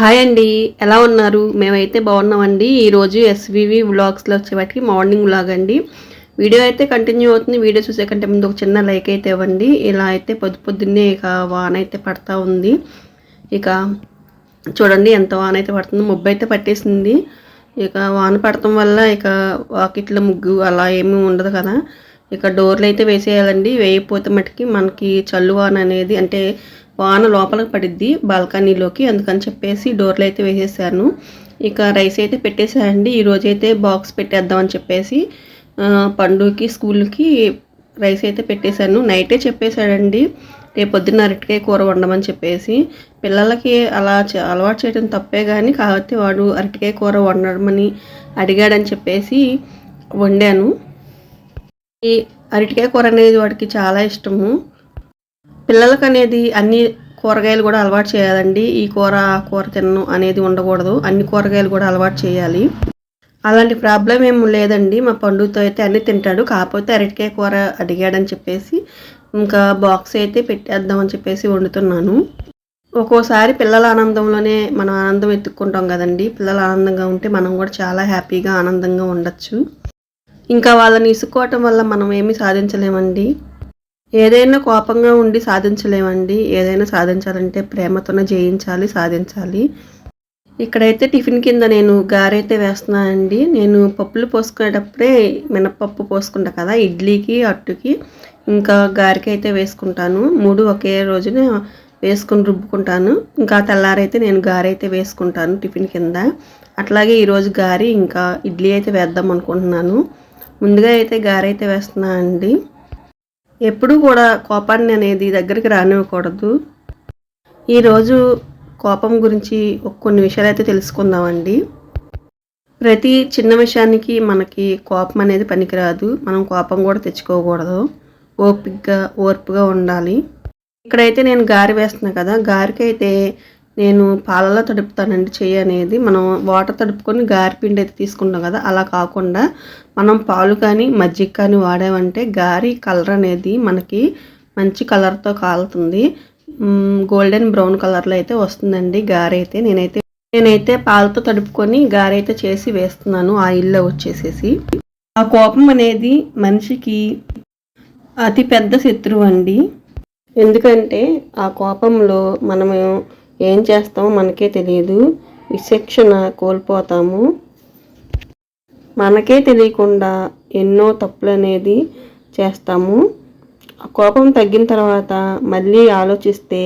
Hi అండి. ఎలా ఉన్నారు? మేమైతే బాగున్నామండి. ఈరోజు ఎస్వివి వ్లాగ్స్లో వచ్చేవాటికి మార్నింగ్ వ్లాగ్ అండి. వీడియో అయితే కంటిన్యూ అవుతుంది. వీడియో చూసే కంటే ముందు ఒక చిన్న లైక్ అయితే ఇవ్వండి. ఇలా అయితే పొద్దు పొద్దున్నే ఇక వాన అయితే పడతా ఉంది. ఇక చూడండి ఎంత వాన అయితే పడుతుందో. ముబ్బు అయితే పట్టేసింది. ఇక వాన పడటం వల్ల ఇక వాకిట్లో ముగ్గు అలా ఏమీ ఉండదు కదా. ఇక డోర్లు అయితే వేసేయాలండి. వేయకపోతే మటుకి మనకి చల్లు వాన అనేది అంటే వాన లోపలికి పడిద్ది బాల్కనీలోకి. అందుకని చెప్పేసి డోర్లు అయితే వేసేసాను. ఇక రైస్ అయితే పెట్టేసానండి ఈరోజు అయితే బాక్స్ పెట్టేద్దామని చెప్పేసి పండుకి స్కూల్కి రైస్ అయితే పెట్టేశాను. నైటే చెప్పేశాడండి రేపు పొద్దున్న అరటికాయ కూర వండమని చెప్పేసి. పిల్లలకి అలా అలవాటు చేయడం తప్పే కానీ కాబట్టి వాడు అరటికాయ కూర వండమని అడిగాడని చెప్పేసి వండాను. ఈ అరటికాయ కూర అనేది వాడికి చాలా ఇష్టము. పిల్లలకు అనేది అన్ని కూరగాయలు కూడా అలవాటు చేయాలండి. ఈ కూర ఆ కూర తినను అనేది ఉండకూడదు. అన్ని కూరగాయలు కూడా అలవాటు చేయాలి. అలాంటి ప్రాబ్లం ఏం లేదండి. మా పండుతో అయితే అన్నీ తింటాడు. కాకపోతే అరటికాయ కూర అడిగాడని చెప్పేసి ఇంకా బాక్స్ అయితే పెట్టేద్దామని చెప్పేసి వండుతున్నాను. ఒక్కోసారి పిల్లల ఆనందంలోనే మనం ఆనందం ఎత్తుక్కుంటాం కదండి. పిల్లలు ఆనందంగా ఉంటే మనం కూడా చాలా హ్యాపీగా ఆనందంగా ఉండొచ్చు. ఇంకా వాళ్ళని ఇసుకోవటం వల్ల మనం ఏమీ సాధించలేమండి. ఏదైనా కోపంగా ఉండి సాధించలేమండి. ఏదైనా సాధించాలంటే ప్రేమతోనే జయించాలి సాధించాలి. ఇక్కడైతే టిఫిన్ కింద నేను గారైతే వేస్తున్నానండి. నేను పప్పులు పోసుకునేటప్పుడే మినపప్పు పోసుకుంటా కదా ఇడ్లీకి అట్టుకి. ఇంకా గారికి అయితే వేసుకుంటాను. మూడు ఒకే రోజున వేసుకుని రుబ్బుకుంటాను. ఇంకా తెల్లారైతే నేను గారైతే వేసుకుంటాను టిఫిన్ కింద. అట్లాగే ఈరోజు గారి ఇంకా ఇడ్లీ అయితే వేద్దాం అనుకుంటున్నాను. ముందుగా అయితే గారైతే వేస్తున్నాను అండి ఎప్పుడూ కూడా కోపాన్ని అనేది దగ్గరికి రానివ్వకూడదు. ఈరోజు కోపం గురించి ఒక కొన్ని విషయాలు అయితే తెలుసుకుందామండి. ప్రతి చిన్న విషయానికి మనకి కోపం అనేది పనికిరాదు. మనం కోపం కూడా తెచ్చుకోకూడదు. ఓపిక్గా ఓర్పుగా ఉండాలి. ఇక్కడైతే నేను గారి వేస్తున్నా కదా గారికి అయితే నేను పాలలో తడుపుతానండి చెయ్యి అనేది. మనం వాటర్ తడుపుకొని గారిపిండి అయితే తీసుకుంటాం కదా అలా కాకుండా మనం పాలు కానీ మజ్జిగ కానీ వాడామంటే గారి కలర్ అనేది మనకి మంచి కలర్తో కాలుతుంది. గోల్డెన్ బ్రౌన్ కలర్లో అయితే వస్తుందండి గారె అయితే. నేనైతే నేనైతే పాలతో తడుపుకొని గారె అయితే చేసి వేస్తున్నాను ఆయిల్లో వచ్చేసేసి. ఆ కోపం అనేది మనిషికి అతి పెద్ద శత్రువు అండి. ఎందుకంటే ఆ కోపంలో మనము ఏం చేస్తామో మనకే తెలియదు. విశిక్షణ కోల్పోతాము. మనకే తెలియకుండా ఎన్నో తప్పులు అనేది చేస్తాము. ఆ కోపం తగ్గిన తర్వాత మళ్ళీ ఆలోచిస్తే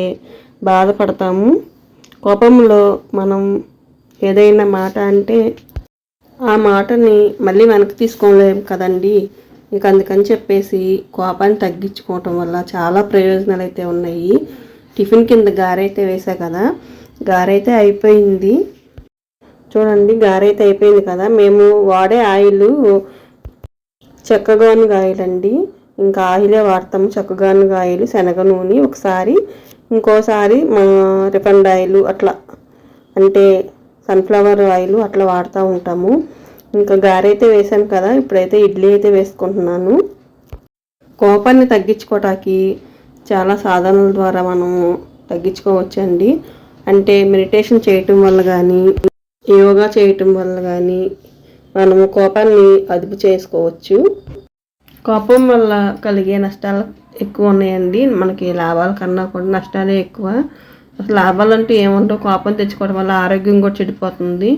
బాధపడతాము. కోపంలో మనం ఏదైనా మాట అంటే ఆ మాటని మళ్ళీ వెనక్కి తీసుకోలేము కదండి. ఇంక అందుకని చెప్పేసి కోపాన్ని తగ్గించుకోవటం వల్ల చాలా ప్రయోజనాలు అయితే ఉన్నాయి. టిఫిన్ కింద గారైతే వేసా కదా. గారైతే అయిపోయింది. చూడండి గారైతే అయిపోయింది కదా. మేము వాడే ఆయిల్ చెక్కగానుగ ఆయిల్ అండి ఇంకా ఆయిలే వాడతాము చెక్కగానుగ ఆయిల్ శనగ నూనె ఒకసారి. ఇంకోసారి మా రిఫండ్ ఆయిల్ అట్లా అంటే సన్ఫ్లవర్ ఆయిల్ అట్లా వాడుతూ ఉంటాము. ఇంకా గారైతే వేసాను కదా. ఇప్పుడైతే ఇడ్లీ అయితే వేసుకుంటున్నాను. కోపాన్ని తగ్గించుకోవటానికి చాలా సాధనల ద్వారా మనము తగ్గించుకోవచ్చండి. అంటే మెడిటేషన్ చేయటం వల్ల కానీ యోగా చేయటం వల్ల కానీ మనము కోపాన్ని అదుపు చేసుకోవచ్చు. కోపం వల్ల కలిగే నష్టాలు ఎక్కువ ఉన్నాయండి. మనకి లాభాల కన్నా కూడా నష్టాలే ఎక్కువ. అసలు లాభాలు అంటూ ఏముంటో కోపం తెచ్చుకోవడం వల్ల ఆరోగ్యం కూడా చెడిపోతుంది.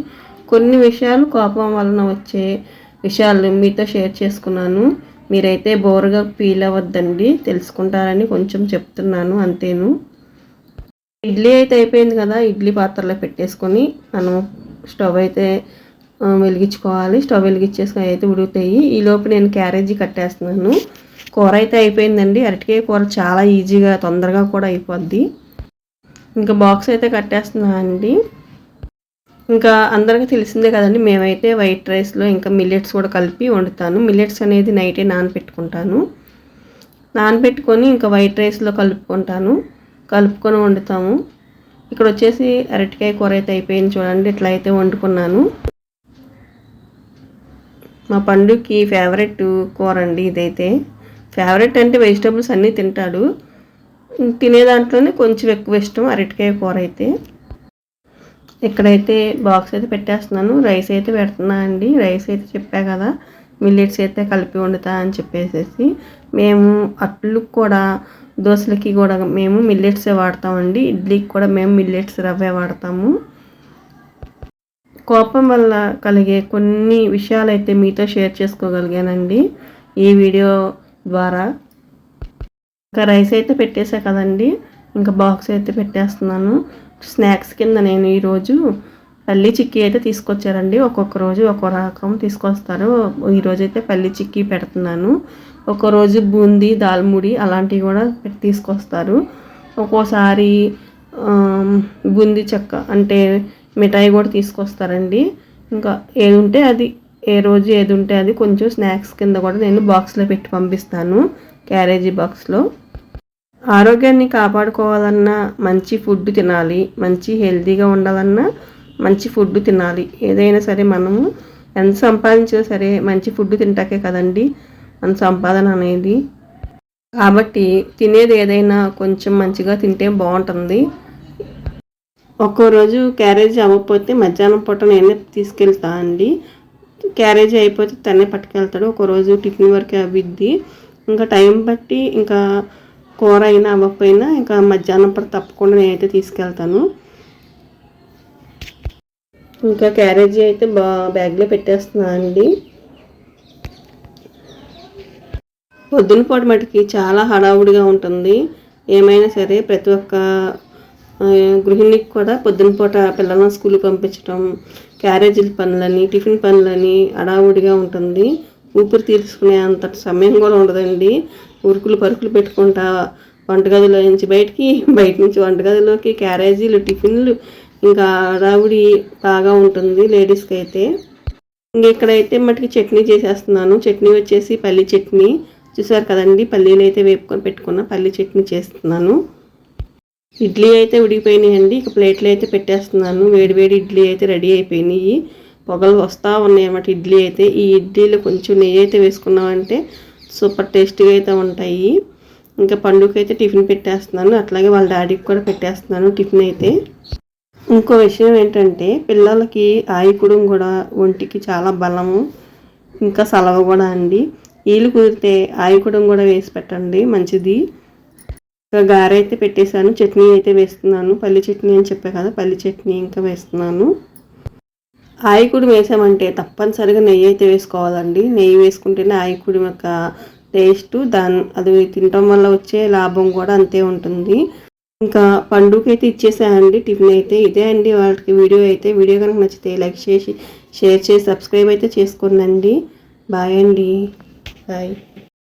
కొన్ని విషయాలు కోపం వలన వచ్చే విషయాలు మీతో షేర్ చేసుకున్నాను. మీరైతే బోరుగా ఫీల్ అవ్వద్దండి. తెలుసుకుంటారని కొంచెం చెప్తున్నాను అంతేను. ఇడ్లీ అయితే అయిపోయింది కదా ఇడ్లీ పాత్రలో పెట్టేసుకొని మనం స్టవ్ అయితే వెలిగించుకోవాలి. స్టవ్ వెలిగించేసుకొని అయితే ఉడుకుతాయి. ఈ లోపు నేను క్యారేజీ కట్టేస్తున్నాను. కూర అయితే అయిపోయిందండి. అరటికాయ కూర చాలా ఈజీగా తొందరగా కూడా అయిపోద్ది. ఇంకా బాక్స్ అయితే కట్టేస్తున్నాను అండి ఇంకా అందరికీ తెలిసిందే కదండి మేమైతే వైట్ రైస్లో ఇంకా మిల్లెట్స్ కూడా కలిపి వండుతాను. మిల్లెట్స్ అనేది నైటే నానబెట్టుకుంటాను నానబెట్టుకొని ఇంకా వైట్ రైస్లో కలుపుకుంటాను. కలుపుకొని వండుతాము. ఇక్కడ వచ్చేసి అరటికాయ కూర అయితే అయిపోయింది చూడండి ఇట్లా అయితే వండుకున్నాను. మా పండుకి ఫేవరెట్ కూర అండి ఇదైతే. ఫేవరెట్ అంటే వెజిటబుల్స్ అన్నీ తింటాడు. తినే దాంట్లోనే కొంచెం ఎక్కువ ఇష్టం అరటికాయ కూర అయితే. ఇక్కడైతే బాక్స్ అయితే పెట్టేస్తున్నాను. రైస్ అయితే పెడుతున్నా అండి. రైస్ అయితే చెప్పా కదా మిల్లెట్స్ అయితే కలిపి వండుతా అని చెప్పేసేసి మేము అట్లు కూడా దోశలకి కూడా మేము మిల్లెట్సే వాడతామండి. ఇడ్లీకి కూడా మేము మిల్లెట్స్ రవ్వే వాడతాము. కోపం వల్ల కలిగే కొన్ని విషయాలు అయితే మీతో షేర్ చేసుకోగలిగానండి. ఈ వీడియో ద్వారా ఇంకా రైస్ అయితే పెట్టేసా కదండి. ఇంకా బాక్స్ అయితే పెట్టేస్తున్నాను. స్నాక్స్ కింద నేను ఈరోజు పల్లి చిక్కీ అయితే తీసుకొచ్చారండి. ఒక్కొక్క రోజు ఒక్కొక్క రకం తీసుకొస్తారు. ఈరోజు అయితే పల్లి చిక్కీ పెడుతున్నాను. రోజు బూందీ దాల్ముడి అలాంటివి కూడా పెట్టి తీసుకొస్తారు. ఒక్కోసారి బూందీ చెక్క అంటే మిఠాయి కూడా తీసుకొస్తారండి. ఇంకా ఏది ఉంటే అది ఏ రోజు ఏది ఉంటే అది కొంచెం స్నాక్స్ కింద కూడా నేను బాక్స్లో పెట్టి పంపిస్తాను. క్యారేజీ బాక్స్లో. ఆరోగ్యాన్ని కాపాడుకోవాలన్నా మంచి ఫుడ్ తినాలి మంచి హెల్తీగా ఉండాలన్నా మంచి ఫుడ్ తినాలి. ఏదైనా సరే మనము ఎంత సంపాదించినా సరే మంచి ఫుడ్ తింటాకే కదండి మన సంపాదన అనేది. కాబట్టి తినేది ఏదైనా కొంచెం మంచిగా తింటే బాగుంటుంది. ఒక్కో రోజు క్యారేజీ అవ్వకపోతే మధ్యాహ్నం పూట నేనే తీసుకెళ్తా అండి. క్యారేజీ అయిపోతే తనే పట్టుకెళ్తాడు. ఒక రోజు టిఫిన్ వరకే అవ్విద్ది. ఇంకా టైం బట్టి ఇంకా కూర అయినా అవ్వకపోయినా ఇంకా మధ్యాహ్నం పూట తప్పకుండా నేనైతే తీసుకెళ్తాను. ఇంకా క్యారేజీ అయితే బా బ్యాగ్లో పెట్టేస్తున్నాను అండి. పొద్దున పూట మటుకి చాలా హడావుడిగా ఉంటుంది. ఏమైనా సరే ప్రతి ఒక్క గృహిణికి కూడా పొద్దున పూట పిల్లలను స్కూల్కి పంపించడం క్యారేజీల పనులని టిఫిన్ పనులని హడావుడిగా ఉంటుంది. ఊపిరి తీర్చుకునే అంత సమయం కూడా ఉండదండి. ఉరుకులు పరుకులు పెట్టుకుంటా వంటగదిలో నుంచి బయటికి బయట నుంచి వంటగదిలోకి క్యారేజీలు టిఫిన్లు ఇంకా రావిడి బాగా ఉంటుంది లేడీస్కి అయితే. ఇంక ఇక్కడైతే మటుకి చట్నీ చేసేస్తున్నాను. చట్నీ వచ్చేసి పల్లి చట్నీ. చూసారు కదండి పల్లీలు అయితే వేపుకొని పెట్టుకున్న పల్లి చట్నీ చేస్తున్నాను. ఇడ్లీ అయితే ఉడికిపోయినాయండి. ఇక ప్లేట్లు అయితే పెట్టేస్తున్నాను. వేడివేడి ఇడ్లీ అయితే రెడీ అయిపోయినాయి. పొగలు వస్తూ ఉన్నాయి అన్నమాట ఇడ్లీ అయితే. ఈ ఇడ్లీలో కొంచెం నెయ్యి అయితే వేసుకున్నామంటే సూపర్ టేస్టీగా అయితే ఉంటాయి. ఇంకా పండుగ అయితే టిఫిన్ పెట్టేస్తున్నాను. అట్లాగే వాళ్ళ డాడీకి కూడా పెట్టేస్తున్నాను టిఫిన్ అయితే. ఇంకో విషయం ఏంటంటే పిల్లలకి ఆయుకుడం కూడా ఒంటికి చాలా బలము ఇంకా సలవ కూడా అండి. వీలు కుదిరితే ఆయుకుడం కూడా వేసి పెట్టండి మంచిది. ఇంకా గారె అయితే పెట్టేశాను చట్నీ అయితే వేస్తున్నాను. పల్లి చట్నీ అని చెప్పే కదా పల్లి చట్నీ ఇంకా వేస్తున్నాను. ఆయకుడు వేసామంటే తప్పనిసరిగా నెయ్యి అయితే వేసుకోవాలండి. నెయ్యి వేసుకుంటేనే ఆయికుడి యొక్క టేస్ట్ దాని అది తినటం వల్ల వచ్చే లాభం కూడా అంతే ఉంటుంది. ఇంకా పండుగ అయితే ఇచ్చేసానండి టిఫిన్ అయితే ఇదే అండి వాళ్ళకి వీడియో అయితే. వీడియో కనుక నచ్చితే లైక్ చేసి షేర్ చేసి సబ్స్క్రైబ్ అయితే చేసుకోనండి. బాయ్ అండి. బాయ్.